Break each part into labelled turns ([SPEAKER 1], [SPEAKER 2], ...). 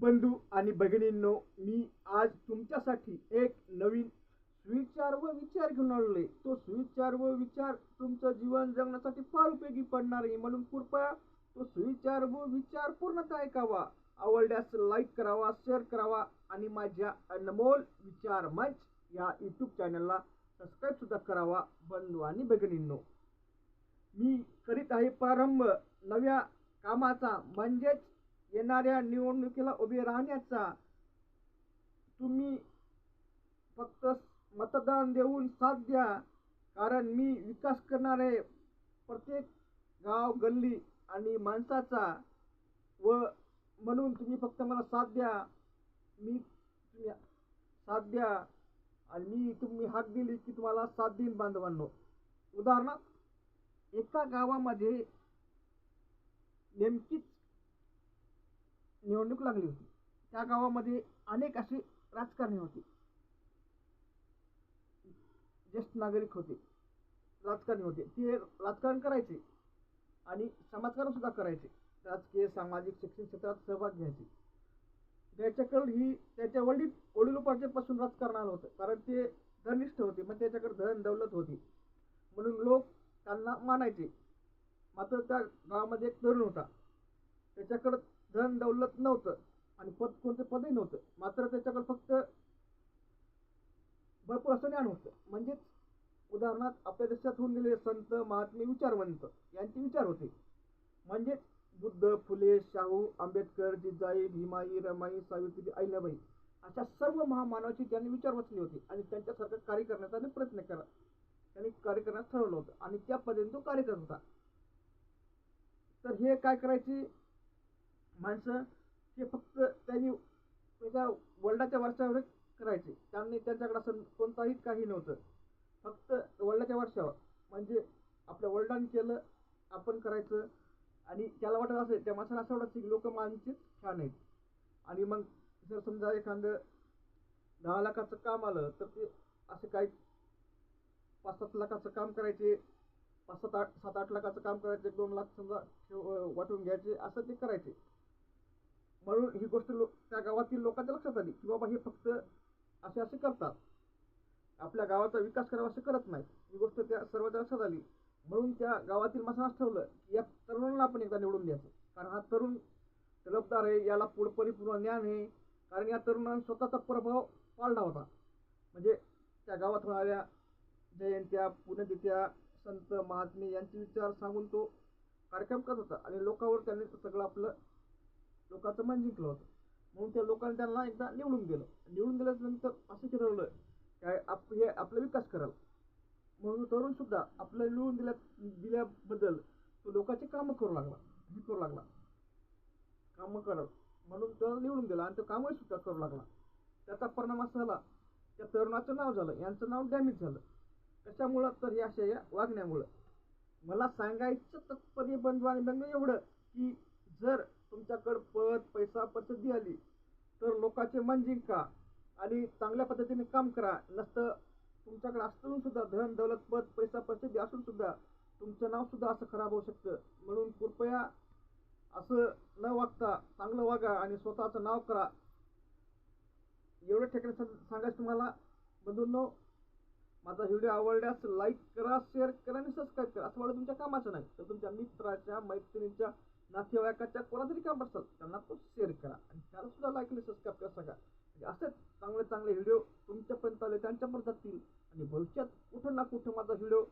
[SPEAKER 1] बंधू आणि भगिनींनो मी आज तुमच्यासाठी एक नवीन सुविचार व विचार घेऊन आलेलो आहे तो सुविचार व विचार तुमचं जीवन जगण्यासाठी फार उपयोगी पडणार आहे. म्हणून कृपया तो सुविचार व विचार पूर्णतः ऐकावा. आवडल्यास लाईक करावा शेअर करावा आणि माझ्या अनमोल विचार मंच या यूट्यूब चॅनलला सबस्क्राईब सुद्धा करावा बंधू आणि भगिनींनो. मी करीत आहे प्रारंभ. नव्या कामाचा म्हणजेच येणाऱ्या निवडणुकीला उभे राहण्याचा तुम्ही फक्त मतदान देऊन साथ द्या. कारण मी विकास करणारे प्रत्येक गाव गल्ली आणि माणसाचा व म्हणून तुम्ही फक्त मला साथ द्या. मी तुम्ही साथ द्या आणि मी तुम्ही हाक दिली की तुम्हाला साथ देईन बांधवांनो. उदाहरणार्थ एका गावामध्ये नेमकीच निवडणूक लागली होती. त्या गावामध्ये अनेक असे राजकारणी होते. ज्येष्ठ नागरिक होते. राजकारणी होते. ते राजकारण करायचे आणि समाजकारण सुद्धा करायचे. राजकीय सामाजिक शिक्षण क्षेत्रात सहभाग घ्यायचे. त्याच्याकडे ही त्याच्या वडील वडिलोपार्जनापासून राजकारण आलं होतं. कारण ते धनिष्ठ होते. मग त्याच्याकडे धन दौलत होती. म्हणून लोक त्यांना मानायचे. मात्र त्या गावामध्ये एक तरुण होता. त्याच्याकडं धन दौलत नव्हतं. आणि पद कोणतं? पदही नव्हतं. मात्र त्याच्याकडे फक्त भरपूर असं ज्ञान होतं. म्हणजेच उदाहरणार्थ आपल्या देशात होऊन गेलेले संत महात्मे विचारवंत यांचे विचार होते. म्हणजेच बुद्ध फुले शाहू आंबेडकर जिजाई भीमाई रमाई सावित्री अहिल्याबाई अशा सर्व महामानवाची त्यांनी विचार वाचले होते आणि त्यांच्यासारखं कार्य करण्याचा प्रयत्न केला त्यांनी कार्य करण्यास ठरवलं होतं आणि त्या पद्धतीने तो कार्य करत होता. तर हे काय करायची? माणसं हे फक्त त्यांनी त्याच्या वडिलाच्या वर्षावर करायचे. त्यांनी त्यांच्याकडं असं कोणताही काही नव्हतं. फक्त वडिलाच्या वर्षावर. म्हणजे आपल्या वडिलांनी केलं आपण करायचं. आणि त्याला वाटत असेल त्या माणसाला असं वाटतं की लोक मानचित छान आहेत. आणि मग जर समजा एखादं दहा लाखाचं काम आलं तर ते असं काही पाच सात लाखाचं काम करायचे पाच सात आठ सात आठ लाखाचं काम करायचे एक दोन लाख समजा ठेव वाटून घ्यायचे असं ते करायचे. म्हणून ही गोष्ट लो त्या गावातील लोकांच्या लक्षात आली की बाबा हे फक्त असे असे करतात. आपल्या गावाचा विकास करावा असं करत नाही ही गोष्ट त्या सर्वांच्या लक्षात आली. म्हणून त्या गावातील माणसानं ठेवलं की या तरुणाला आपण एकदा निवडून द्यायचं. कारण हा तरुण तलबदार आहे याला पुढं परिपूर्ण ज्ञान आहे. कारण या तरुणाने स्वतःचा प्रभाव पाळला होता. म्हणजे त्या गावात होणाऱ्या जयंत्या पुण्यतिथ्या संत महात्मे यांचे विचार सांगून तो कार्यक्रम करत होता. आणि लोकांवर त्यांनी सगळं आपलं लोकांचं मन जिंकलं होतं. म्हणून त्या लोकांनी त्यांना एकदा निवडून दिलं. निवडून दिल्यानंतर असं ठरवलं काय आप हे आपला विकास कराल म्हणून तरुणसुद्धा आपलं निवडून दिल्या दिल्याबद्दल तो लोकांचे कामं करू लागला. हे करू लागला. कामं करत म्हणून तो निवडून दिला आणि तो कामही सुद्धा करू लागला. त्याचा परिणाम असा झाला त्या तरुणाचं नाव झालं. यांचं नाव डॅमेज झालं. कशामुळं? तर हे अशा या वागण्यामुळं. मला सांगायचं तत्पर्य बंधू आणि बंधू एवढं की जर तुमच्याकडं पद पैसा प्रसिद्धी आली तर लोकांचे मन जिंका आणि चांगल्या पद्धतीने काम करा. नसतं तुमच्याकडे असून सुद्धा धन दौलत पद पैसा प्रसिद्धी असून सुद्धा तुमचं नाव सुद्धा असं खराब होऊ शकतं. म्हणून कृपया असं न वागता चांगलं वागा आणि स्वतःचं नाव करा. एवढं ठिकाणी सांगायचं तुम्हाला. बंधूंनो माझा व्हिडिओ आवडल्यास लाईक करा शेअर करा आणि सबस्क्राईब करा. असं वाटलं तुमच्या कामाचं नाही तर तुमच्या मित्राच्या मैत्रिणीच्या नातेवाईकाच्या कोणातरी काम असेल त्यांना तो शेअर करा. आणि त्याला सुद्धा लाईक आणि सबस्क्राईब करा सगळा म्हणजे असेच चांगले चांगले व्हिडिओ तुमच्यापर्यंत आले त्यांच्यापर्यंत जातील. आणि भविष्यात कुठं ना कुठं माझा व्हिडिओ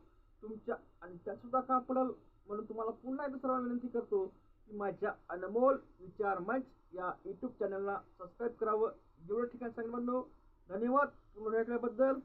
[SPEAKER 1] तुमच्या आणि त्यासुद्धा का पडेल म्हणून तुम्हाला पुन्हा एकदा सर्वांना विनंती करतो की माझ्या अनमोल विचार मंच या यूट्यूब चॅनलला सबस्क्राईब करावं. जेवढं ठिकाणी सांगितलं धन्यवाद. पुन्हा ऐकल्याबद्दल